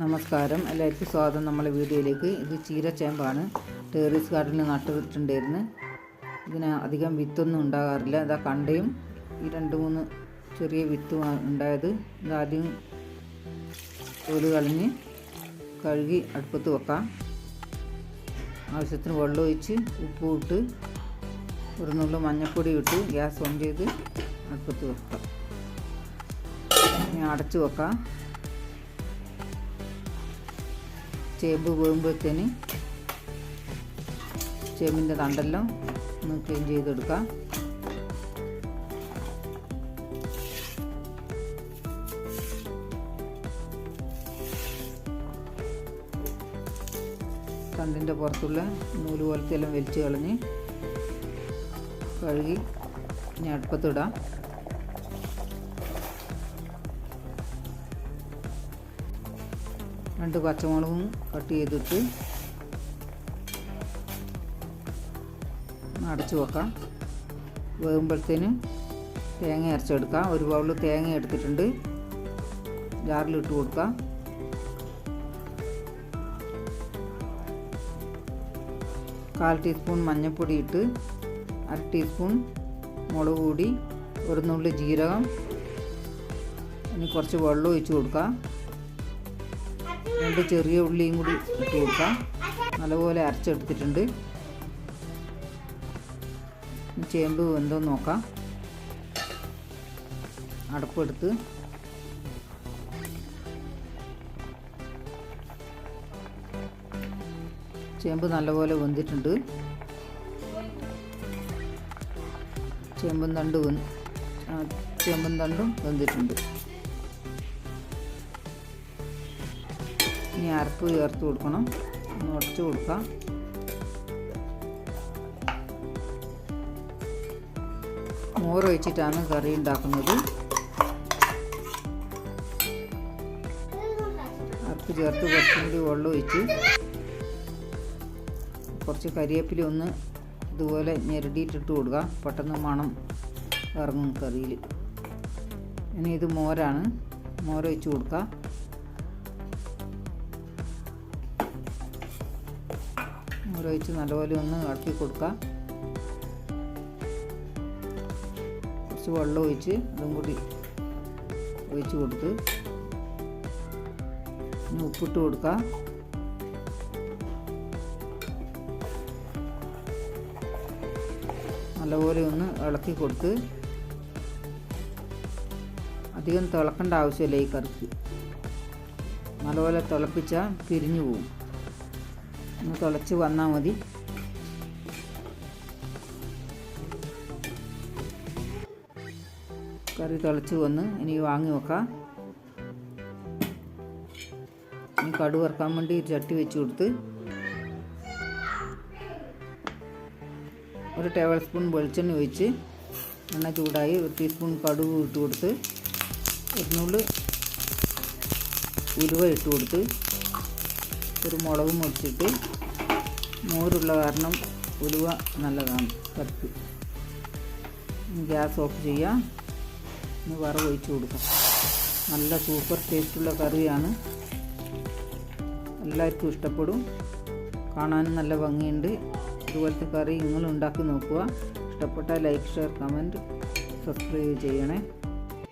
നമസ്കാരം. എല്ലാവർക്കും സ്വാഗതം. നമ്മളെ വീഡിയോയിലേക്ക്. ഇത് ചീരച്ചേമ്പാണ്. ടെറീസ് ഗാർഡനിൽ നട്ടുവിട്ടുണ്ടായിരുന്നു ഇതിന് അധികം വിത്തൊന്നും ഉണ്ടാകാറില്ല. ഇതാ കണ്ടയും ഈ രണ്ട് മൂന്ന് ചെറിയ വിത്തും ഉണ്ടായത്. ഇതാദ്യം തോൽ കളഞ്ഞ് കഴുകി അടുപ്പത്ത് വെക്കാം. ആവശ്യത്തിന് വെള്ളം ഒഴിച്ച് ഉപ്പ് ഇട്ട് ഒരു നുള്ളു മഞ്ഞൾപ്പൊടി ഇട്ട് ഗ്യാസ് ഓൺ ചെയ്ത് അടുപ്പത്ത് വെക്കാം. ഇനി അടച്ച് വെക്കാം. ചേമ്പ് വേകുമ്പോഴത്തേന് ചേമ്പിന്റെ തണ്ടെല്ലാം ഒന്ന് ക്ലീൻ ചെയ്തെടുക്കാം. തണ്ടിന്റെ പുറത്തുള്ള നൂൽ പോലത്തെ എല്ലാം വലിച്ചു കളഞ്ഞ് കഴുകി ഇനി അടുപ്പത്തിടാം. രണ്ട് പച്ചമുളകും കട്ട് ചെയ്തിട്ട് അടച്ചു വെക്കാം. വേകുമ്പോഴത്തേന് തേങ്ങ അരച്ചെടുക്കാം. ഒരു ബൗൾ തേങ്ങ എടുത്തിട്ടുണ്ട്. ജാറിലിട്ട് കൊടുക്കാം. കാൽ ടീസ്പൂൺ മഞ്ഞൾപ്പൊടി ഇട്ട് അര ടീസ്പൂൺ മുളക് പൊടി ഒരു നുള്ളി ജീരകം ഇനി കുറച്ച് വെള്ളം ഒഴിച്ച് കൊടുക്കാം. രണ്ട് ചെറിയ ഉള്ളിയും കൂടി ഇട്ട് കൊടുക്കാം. നല്ലപോലെ അരച്ചെടുത്തിട്ടുണ്ട്. ചേമ്പ് എന്തോ നോക്കാം. അടപ്പെടുത്ത്. ചേമ്പ് നല്ലപോലെ വെന്തിട്ടുണ്ട്. ചേമ്പും തണ്ട് ചേമ്പും തണ്ടും വെന്തിട്ടുണ്ട്. ഇനി അരപ്പ് ചേർത്ത് കൊടുക്കണം. ഒന്ന് കൊടുക്കുക കൊടുക്കാം. മോര് ഒഴിച്ചിട്ടാണ് കറി ഉണ്ടാക്കുന്നത്. അരപ്പ് ചേർത്ത് കുറച്ചും കൂടി വെള്ളം ഒഴിച്ച് കുറച്ച് കരിവേപ്പില ഒന്ന് ഇതുപോലെ ഞെരടിയിട്ടിട്ട് കൊടുക്കുക. പെട്ടെന്ന് മണം ഇറങ്ങും കറിയിൽ. ഇനി ഇത് മോരാണ്. മോരൊഴിച്ച് കൊടുക്കുക. മോരൊഴിച്ച് നല്ലപോലെ ഒന്ന് ഇളക്കി കൊടുക്കാം കുറച്ച് വെള്ളം ഒഴിച്ച് അതും കൂടി ഒഴിച്ച് കൊടുത്ത് ഇനി ഉപ്പിട്ട് കൊടുക്കാം നല്ലപോലെ ഒന്ന് ഇളക്കി കൊടുത്ത് അധികം തിളക്കേണ്ട ആവശ്യമില്ല ഈ കറിക്ക്. നല്ലപോലെ തിളപ്പിച്ചാൽ പിരിഞ്ഞു പോകും ഒന്ന് തുളച്ച് വന്നാൽ മതി. കറി തിളച്ച് വന്ന് ഇനി വാങ്ങി വെക്കാം. ഇനി കടു വറുക്കാൻ വേണ്ടി ചട്ടി വെച്ച് കൊടുത്ത് ഒരു ടേബിൾ സ്പൂൺ വെളിച്ചെണ്ണ ഒഴിച്ച് എണ്ണ ചൂടായി ഒരു ടീസ്പൂൺ കടുക് ഇട്ട് കൊടുത്ത് ഒരു നുള്ളു ഉലുവ ഇട്ട് കൊടുത്ത് ഒരു മുളക് മുറിച്ചിട്ട് മോരുള്ള കാരണം ഉലുവ നല്ലതാണ് കറിക്ക് ഗ്യാസ് ഓഫ് ചെയ്യാം. ഇനി വറവ് ഒഴിച്ച് കൊടുക്കാം. നല്ല സൂപ്പർ ടേസ്റ്റുള്ള കറിയാണ്. എല്ലാവർക്കും ഇഷ്ടപ്പെടും. കാണാനും നല്ല ഭംഗിയുണ്ട്. ഇതുപോലത്തെ കറി നിങ്ങൾ ഉണ്ടാക്കി നോക്കുക. ഇഷ്ടപ്പെട്ടാൽ ലൈക്ക് ഷെയർ കമന്റ് സബ്സ്ക്രൈബ് ചെയ്യണേ.